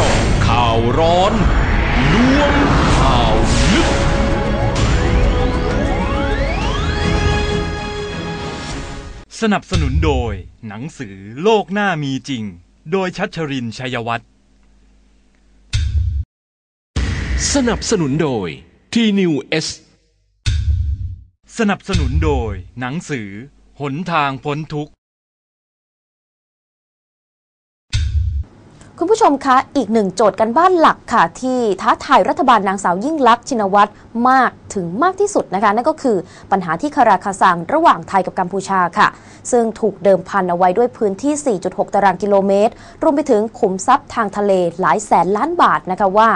เจาะข่าวร้อนล้วงข่าวลึก สนับสนุนโดย หนังสือโลกหน้ามีจริง โดยชัชรินชัยวัฒน์สนับสนุนโดยทีนิวเอสสนับสนุนโดย หนังสือ หนทางพ้นทุกข์ คุณผู้ชมคะ อีกหนึ่งโจทย์กันบ้านหลักค่ะ ที่ท้าทายรัฐบาลนางสาวยิ่งลักษณ์ชินวัตรมากถึงมากที่สุดนะคะ นั่นก็คือปัญหาที่คาราคาซังระหว่างไทยกับกัมพูชาค่ะ ซึ่งถูกเดิมพันเอาไว้ด้วยพื้นที่ 4.6 ตารางกิโลเมตร รวมไปถึงขุมทรัพย์ทางทะเลหลายแสนล้านบาทนะคะว่า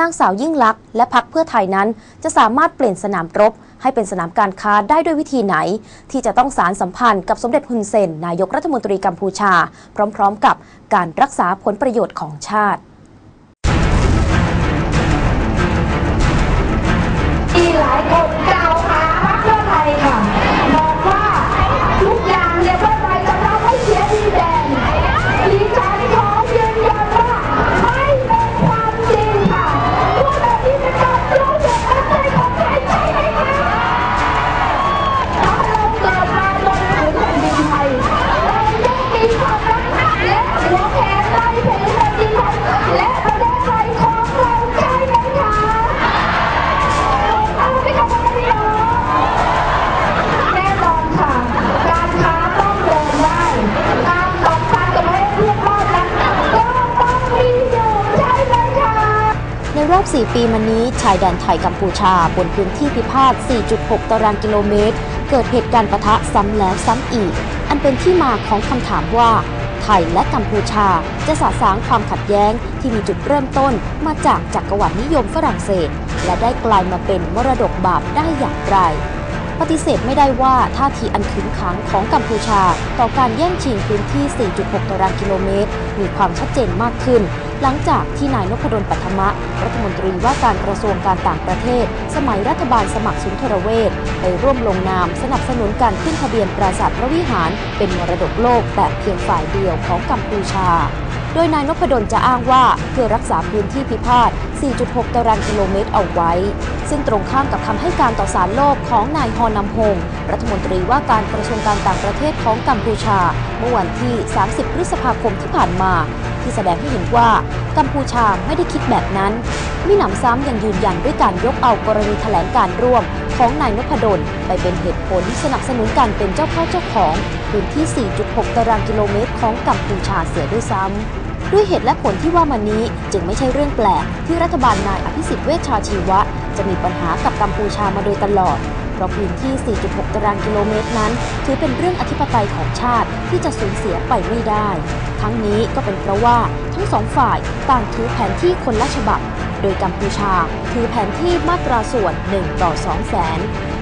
นางสาวยิ่งลักษณ์และพักเพื่อไทยนั้น จะสามารถเปลี่ยนสนามรบ ให้เป็นสนามการค้าได้ด้วยวิธีไหน ที่จะต้องสารสัมพันธ์กับสมเด็จฮุนเซน นายกรัฐมนตรีกัมพูชา พร้อมๆ กับการรักษาผลประโยชน์ของชาติมีหลาย รอบ 4 ปีมานี้ชายแดนไทยกัมพูชา บนพื้นที่พิพาท 4.6 ตารางกิโลเมตร เกิดเหตุการณ์ปะทะซ้ำแล้วซ้ำอีก อันเป็นที่มาของคำถามว่า ไทยและกัมพูชาจะสาสางความขัดแย้งที่มีจุดเริ่มต้นมาจากจักรวรรดินิยมฝรั่งเศส และได้กลายมาเป็นมรดกบาปได้อย่างไร ปฏิเสธไม่ได้ว่าท่าทีอันขึงขังของกัมพูชา ต่อการแย่งชิงพื้นที่ 4.6 ตารางกิโลเมตร มีความชัดเจนมากขึ้น หลังจากที่นายนพดลปัทมะ รัฐมนตรีว่าการกระทรวงการต่างประเทศ สมัยรัฐบาลสมัครสุนทรเวชไปร่วมลงนามสนับสนุนการขึ้นทะเบียนปราสาทพระวิหาร เป็นมรดกโลกแบบเพียงฝ่ายเดียวของกัมพูชา โดยนายนพดลจะอ้างว่าเพื่อรักษาพื้นที่พิพาท 4.6 ตารางกิโลเมตรเอาไว้ ซึ่งตรงข้ามกับคำให้การต่อสารโลกของนายฮอนำฮงรัฐมนตรีว่าการกระทรวงการต่างประเทศของกัมพูชา เมื่อวันที่ 30 พฤษภาคมที่ผ่านมา ที่แสดงให้เห็นว่ากัมพูชาไม่ได้คิดแบบนั้น มิหนำซ้ำยังยืนยันด้วยการยกเอากรณีแถลงการร่วม ของนายนพดลไปเป็นเหตุผลสนับสนุนการเป็นเจ้าเข้าเจ้าของพื้นที่ 4.6 ตารางกิโลเมตรของกัมพูชาเสียด้วยซ้ำด้วยเหตุและผลที่ว่ามานี้จึงไม่ใช่เรื่องแปลก ที่รัฐบาลนายอภิสิทธิ์เวชชาชีวะ จะมีปัญหากับกัมพูชามาโดยตลอด เพราะพื้นที่ 4.6 ตารางกิโลเมตรนั้น ถือเป็นเรื่องอธิปไตยของชาติที่จะสูญเสียไปไม่ได้ ทั้งนี้ก็เป็นเพราะว่าทั้งสองฝ่ายต่างถือแผนที่คนละฉบับ โดยกัมพูชาถือแผนที่มาตราส่วน 1 ต่อ 2 แสน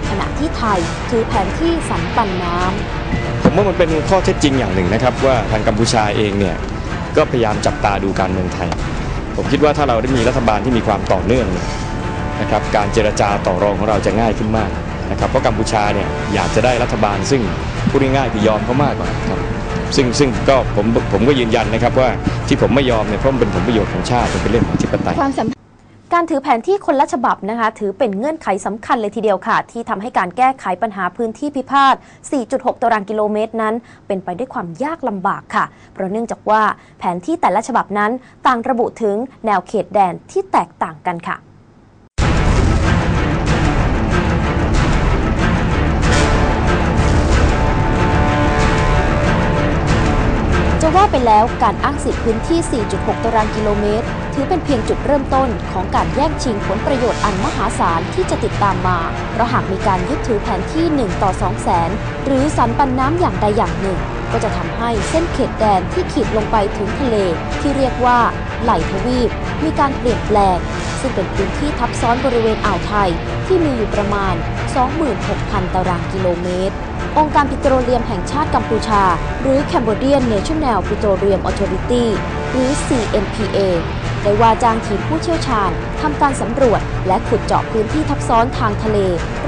ขณะที่ไทยถือแผนที่สันปันน้ำผมว่ามันเป็นข้อเท็จจริงอย่างหนึ่งนะครับ ว่าทางกัมพูชาเองเนี่ยก็พยายามจับตาดูการเมืองไทย ผมคิดว่าถ้าเราได้มีรัฐบาลที่มีความต่อเนื่องนะครับการเจรจาต่อรองของเราจะง่ายขึ้นมาก นะครับเพราะกัมพูชาเนี่ยอยากจะได้รัฐบาล ซึ่งพูดง่ายๆคือยอมเขามากกว่าครับซึ่งซึ่งก็ผมผมก็ยืนยันนะครับว่าที่ผมไม่ยอมเนี่ยเพราะมันเป็นผลประโยชน์ของชาติมันเป็นเรื่องของอธิปไตยการถือแผนที่คนละฉบับนะคะ ถือเป็นเงื่อนไขสำคัญเลยทีเดียวค่ะ ที่ทำให้การแก้ไขปัญหาพื้นที่พิพาท 4.6 ตารางกิโลเมตรนั้น เป็นไปด้วยความยากลำบากค่ะ เพราะเนื่องจากว่าแผนที่แต่ละฉบับนั้น ต่างระบุถึงแนวเขตแดนที่แตกต่างกันค่ะ แล้วการอ้างสิทธิพื้นที่ 4.6 ตารางกิโลเมตร ถือเป็นเพียงจุดเริ่มต้นของการแย่งชิงผลประโยชน์อันมหาศาลที่จะติดตามมา เพราะหากมีการยึดถือแผนที่ 1 ต่อ 2 แสน หรือสันปันน้ำอย่างใดอย่างหนึ่ง ก็จะทำให้เส้นเขตแดนที่ขีดลงไปถึงทะเล ที่เรียกว่าไหลทวีป มีการเปลี่ยนแปลง ซึ่งเป็นพื้นที่ทับซ้อนบริเวณอ่าวไทยที่มีอยู่ประมาณ 26,000 ตารางกิโลเมตร องค์การปิโตรเลียมแห่งชาติกัมพูชา หรือ Cambodian National Petroleum Authority หรือ CNPA ได้ว่าจ้างทีมผู้เชี่ยวชาญทำการสำรวจและขุดเจาะพื้นที่ทับซ้อนทางทะเล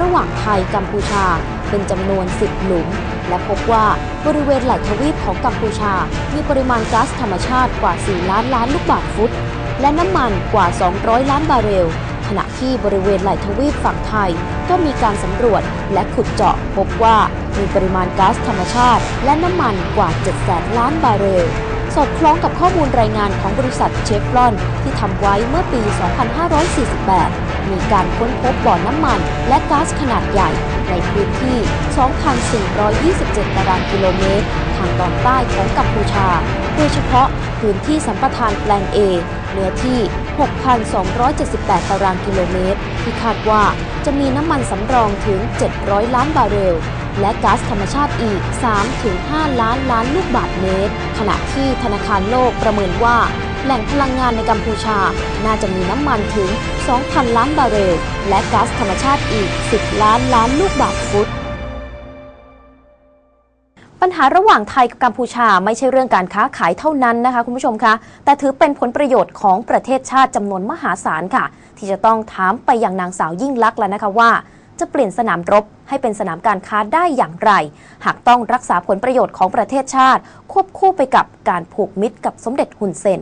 ระหว่างไทยกัมพูชา เป็นจำนวน 10 หลุม และพบว่าบริเวณไหล่ทวีปของกัมพูชา มีปริมาณก๊าซธรรมชาติกว่า 4 ล้านล้านลูกบาศก์ฟุต และน้ำมันกว่า 200 ล้านบาร์เรล ณะที่บริเวณไหลทวีปฝั่งไทย ก็มีการสำรวจและขุดเจาะพบว่ามีปริมาณก๊าซธรรมชาติ และน้ำมันกว่า 700,000 ล้านบาร์เรล สอดคล้องกับข้อมูลรายงานของบริษัทเชฟรอน ที่ทำไว้เมื่อปี 2548 มีการค้นพบบ่อน้ำมัน และก๊าซขนาดใหญ่ ในพื้นที่ 2,427 ตารางกิโลเมตร ทางตอนใต้ของกัมพูชา โดยเฉพาะพื้นที่สัมปทานแปลง A เนื้อที่ 6,278 ตารางกิโลเมตร ที่คาดว่าจะมีน้ำมันสำรองถึง 700 ล้านบาร์เรล และก๊าซธรรมชาติอีก 3-5 ล้านล้านลูกบาศก์เมตร ขณะที่ธนาคารโลกประเมินว่า แหล่งพลังงานในกัมพูชา น่าจะมีน้ำมันถึง 2,000 ล้านบาร์เรล และก๊าซธรรมชาติอีก 10 ล้านล้านลูกบาศก์ฟุต ปัญหาระหว่างไทยกับกัมพูชาไม่ใช่เรื่องการค้าขายเท่านั้นนะคะคุณผู้ชมคะ แต่ถือเป็นผลประโยชน์ของประเทศชาติจำนวนมหาศาลค่ะ ที่จะต้องถามไปยังนางสาวยิ่งลักษณ์แล้วนะคะว่า จะเปลี่ยนสนามรบให้เป็นสนามการค้าได้อย่างไร หากต้องรักษาผลประโยชน์ของประเทศชาติ ควบคู่ไปกับการผูกมิตรกับสมเด็จฮุนเซน